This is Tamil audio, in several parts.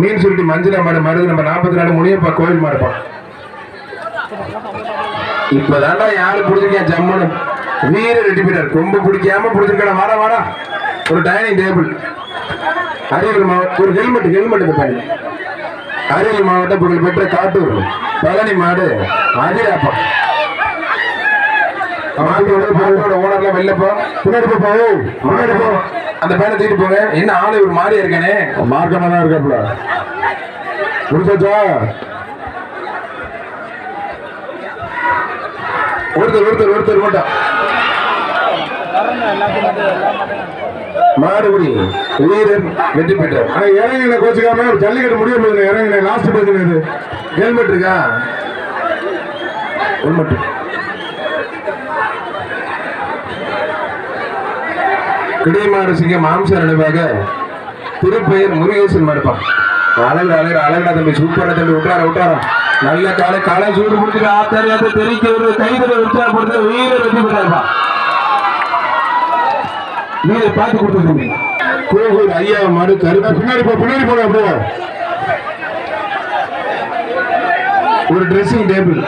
மீன் சுருட்டி மஞ்சள் மாடு மாடு நம்ம நாற்பத்தி நாலு முனியப்பா கோயில் மாடுப்பா. இப்பதான்டா யாரு பிடிச்சிருக்கேன் ஜம்முன்னு. வீர ரெட்டி ரொம்ப பிடிக்காம பிடிச்சிருக்கா வாடா வாடா. ஒரு டைனிங் டேபிள். அரியலூர் மாவட்டம் ஒரு ஹெல்மெட் ஹெல்மெட் இந்த பையன் அரியலூர் மாவட்டம் புகழ் பெற்ற காட்டூர். பழனி மாடு அதிராப்பா மாட்டோட மாட்டோட ஓனர்லாம் வெளில போ. பின்னாடி போ முன்னாடி போ. அந்த பையனை தூக்கிட்டு போங்க என்ன ஆளு ஒரு மாதிரியா இருக்கானே? மார்க்கமா தான் இருக்காப்புல. முடிச்சாச்சா? ஒருத்தர் ஒருத்தர் ஒருத்தர் மட்டும் மாடுபடி வீரர் வெற்றி பெற்றார். ஆனா இறங்கின கோச்சுக்காம? ஜல்லிக்கட்டு முடிய போகுது இறங்கின லாஸ்ட் பேஜ் இது ஹெல்மெட் இருக்கா? ஹெல்மெட் கிடைமாடு சிங்க மாம்ச நினைவாக திருப்பெயர் முருகேசன் மடுப்பான் அழகு அழகு அழகடா தம்பி சூப்பரா தம்பி விட்டார விட்டார நல்ல காலை காலை சூடு பிடிச்சிட்டு ஆத்தரியாத தெரிக்க ஒரு கைதல விட்டார கொடுத்து வீர வெற்றி பெற்றாருப்பா வீரை பார்த்து கொடுத்துருக்கீங்க கோகூர் ஐயா மாடு கருப்பு. பின்னாடி போ பின்னாடி போங்க அப்படியே. ஒரு ட்ரெஸ்ஸிங் டேபிள்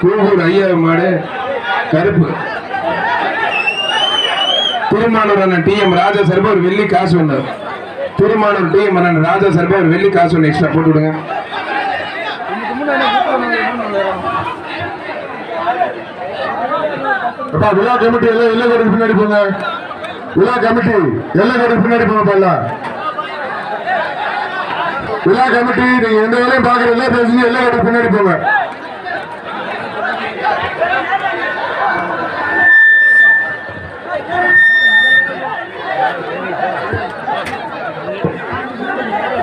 கூகூர் ஐயா மாடு கருப்பு. திருமானூர் அண்ணன் டி ராஜா சார்பா வெள்ளி காசு ஒன்று திருமானூர் டி எம் ராஜா சார்பா வெள்ளி காசு ஒன்று எக்ஸ்ட்ரா போட்டு விடுங்க. அப்பா விழா கமிட்டி எல்லாம் எல்லா கோட்டுக்கு பின்னாடி போங்க. விழா கமிட்டி எல்லா கோட்டுக்கு பின்னாடி போங்க விழா கமிட்டி நீங்க எந்த வேலையும் பாக்குற எல்லா பேசுங்க எல்லா கோட்டுக்கு பின்னாடி போங்க.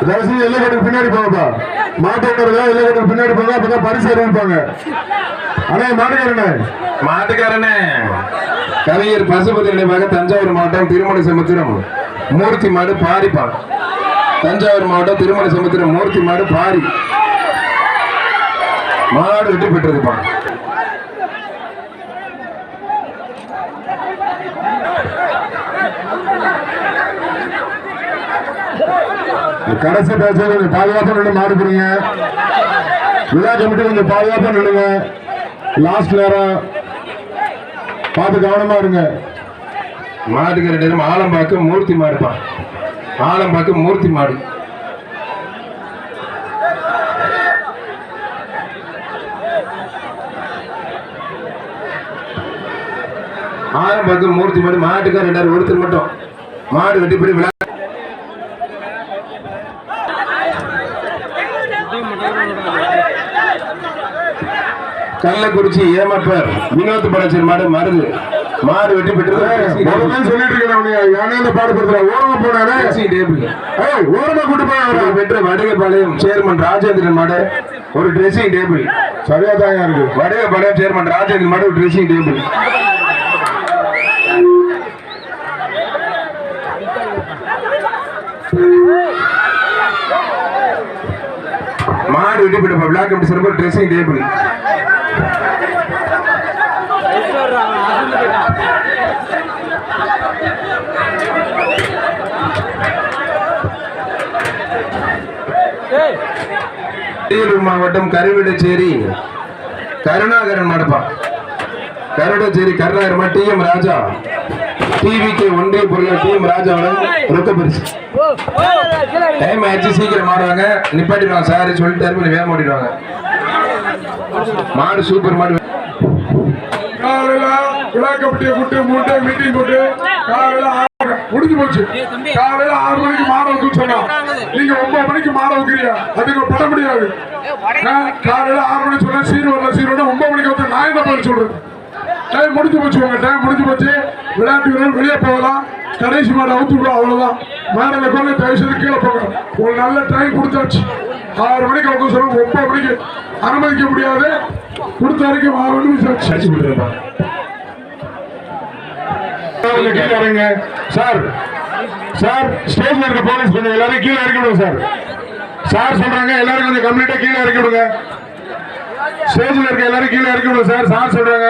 தயவுசெய்து எல்லை கோட்டுக்கு பின்னாடி போங்கப்பா. மாட்டோட்டர்களா எல்லை கோட்டுக்கு பின்னாடி போங்க அப்பதான் பரிசு அறிவிப்பாங்க அண்ணே மாட்டுக்காரண்ணே மாட்டுக்காரனே. கவிஞர் பசுபதி நினைவாக தஞ்சாவூர் மாவட்டம் திருமண சமுத்திரம் மூர்த்தி மாடு பாரிப்பா தஞ்சாவூர் மாவட்டம் திருமண சமுத்திரம் மூர்த்தி மாடு பாரி. மாடு வெற்றி பெற்றிருப்பா கடைசி பேச கொஞ்சம் பாதுகாப்பா நின்று மாறுக்கிறீங்க. விழா கமிட்டி கொஞ்சம் பாதுகாப்பா நின்னுங்க லாஸ்ட் நேரம் பார்த்து கவனமா இருங்க. மாட்டுக்கு ரெண்டு நேரம் ஆலம்பாக்கு மூர்த்தி மாடுப்பான் ஆலம்பாக்கு மூர்த்தி மாடு. ஆலம்பாக்கு மூர்த்தி மாடு மாட்டுக்கு ரெண்டாயிரம் ஒருத்தர் மட்டும். மாடு வெட்டி விழா கள்ளக்குறிச்சி ஏமப்பர் வினோத் படச்சர் மாடு மருது மாடு வெட்டி பெற்றது சொல்லிட்டு இந்த பாடுபடுத்துற ஓரமா ட்ரெஸ்ஸிங் டேபிள். ஓரமா கூட்டு அவர். பெற்ற வடகபாளையம் சேர்மன் ராஜேந்திரன் மாடு ஒரு ட்ரெஸ்ஸிங் டேபிள் சரியா தாங்க இருக்கு. வடகபாளையம் சேர்மன் ராஜேந்திரன் மாடு ஒரு ட்ரெஸ்ஸிங் டேபிள் மாடு வெட்டி பெற்ற பிளாக் சிறப்பு ட்ரெஸ்ஸிங் டேபிள் அரியலூர் மாவட்டம் Karuvidacheri. Karunakaran மடப்பா. Karudacheri Karunakaran T M Raja. டிவிக்கு ஒன்றிய பொருள் டி எம் ராஜா ரொக்க பரிசு. டைம் ஆயிடுச்சு சீக்கிரம் மாடுவாங்க. நிப்பாட்டிடுவாங்க சாரி சொல்லிட்டாரு கொஞ்சம் வேகம் மாட்டிடுவாங்க மாடு சூப்பர் மாடு. காலையில விழா கூட்டு மூணு மீட்டிங் போட்டு காலையில ஆறு முடிஞ்சு போச்சு. காலையில ஆறு மணிக்கு மாட வைக்க மணிக்கு அதுக்கு பண்ண முடியாது. நான் காலையில ஆறு மணிக்கு சொன்னேன் சீர் வரல சீர் வரல ஒன்பது மணிக்கு வந்து நான் என்ன பதில் சொல்றேன் டைம் முடிஞ்சு போச்சு உங்க டைம் முடிஞ்சு போச்சு. விளையாட்டு வீரர்கள் வெளியே போகலாம். கடைசி மாடு அவுத்து விடும் அவ்வளவுதான். மேடையில கொண்டு தயவுசெய்து கீழே போகலாம் ஒரு நல்ல டைம் கொடுத்தாச்சு. ஆறு மணிக்கு அவங்க சொல்லுங்க ஒன்பது மணிக்கு அனுமதிக்க முடியாது. கொடுத்த வரைக்கும் ஆறு மணிக்கு சாட்சி கீழே இறங்க சார் சார் ஸ்டேஜ்ல இருக்க போலீஸ் கொஞ்சம் எல்லாரும் கீழே இறக்கணும் சார். சார் சொல்றாங்க எல்லாரும் கொஞ்சம் கம்ப்ளீட்டா கீழே இறக்கி விடுங்க. ஸ்டேஜில் இருக்க எல்லாரும் கீழே இறக்கி விடுங்க சார் சார் சொல்றாங்க.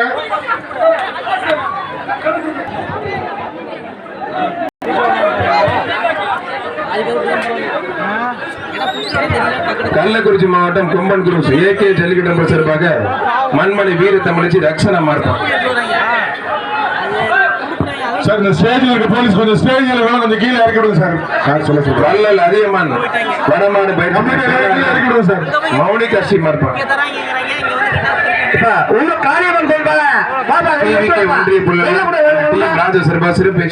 கள்ளக்குறிச்சி மாவட்டம் கொம்பன் குரூஸ் ஏகே ஜல்லிக்கட்டு நம்பர் சார்பாக மண்மலை வீர தமிழச்சி ரக்ஷனா மார்க்கம். சார் இந்த ஸ்டேஜில் இருக்க போலீஸ் கொஞ்சம் ஸ்டேஜில் வேணும் கொஞ்சம் கீழே இறக்கி விடுங்க சார். சார் சொல்ல சொல்றேன். வள்ளல் அதியமான் வடமாடு கம்ப்ளீட்டாக கீழே இறக்கி பயிர் விடுங்க சார். மௌனி கோயில் பாபா டிவிக்கு ஒன்றிய புள்ளாளர். டீம் ராஜ சர்பா சிறப்பு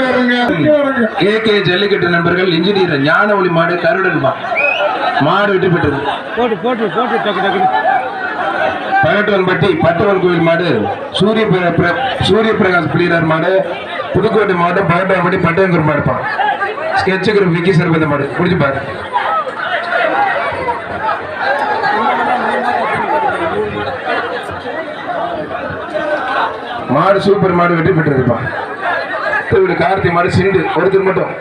இறங்க ஏகே ஜல்லிக்கட்டு நண்பர்கள் இன்ஜினியர் ஞான ஒளி மாடு கருடன்பா மாடு. வெட்டி பெற்றது. போட்டு போட்டு போட்டு டக்கு டக்கு. பகட்டவன்பட்டி பட்டவன் கோயில் மாடு சூரிய சூரிய பிரகாஷ் பிள்ளையார் மாடு புதுக்கோட்டை மாவட்டம் பகட்டவன்பட்டி பட்டவங்கூர் மாடுப்பா ஸ்கெட்ச் குரூப் விக்கி சார் மாடு. புடிச்சு பாரு. மாடு சூப்பர் மாடு வெற்றி பெற்றதுப்பா இவரு கார்த்தி மாடு சிண்டு ஒருத்தர் மட்டும்.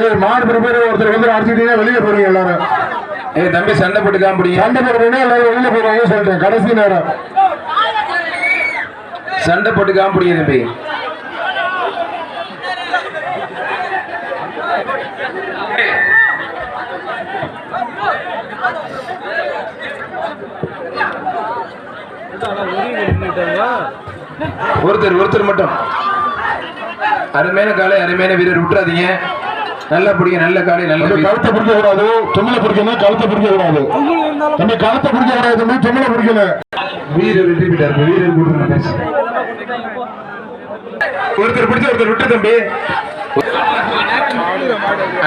ஏய் மாடு பிறப்பேர் ஒருத்தர் வந்து அடிச்சுட்டீங்கன்னா வெளியே போறீங்க எல்லாரும். ஏ தம்பி சண்டை போட்டு காம்பிடிங்க சண்டை போடுறீங்கன்னா எல்லாரும் வெளியில போயிருவாங்க சொல்லிட்டேன் கடைசி நேரம். சண்டை போட்டு காம்பிடிங்க தம்பி. ஒருத்தர் ஒருத்தர் மட்டும். அருமையான காலை அருமையான வீரர் விட்டுறாதீங்க நல்லா பிடிங்க நல்ல காலை நல்ல. கழுத்தை பிடிக்க கூடாது. தொmmல பிடிக்கணும் கழுத்தை பிடிக்க கூடாது. தம்பி கழுத்தை பிடிக்க கூடாது தம்பி தொmmல பிடிக்கல. வீரர் வெற்றி பெற்றார். வீரர் கொடுத்து பேசு ஒருத்தர் பிடிச்ச ஒருத்தர் விட்டு தம்பி.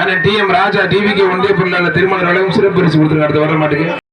அண்ணன் டி எம் ராஜா டிவிக்கு ஒன்றிய பொருளாளர் திருமண சிறப்பு பரிசு கொடுத்துருங்க அடுத்த வர மாட்டுக்கு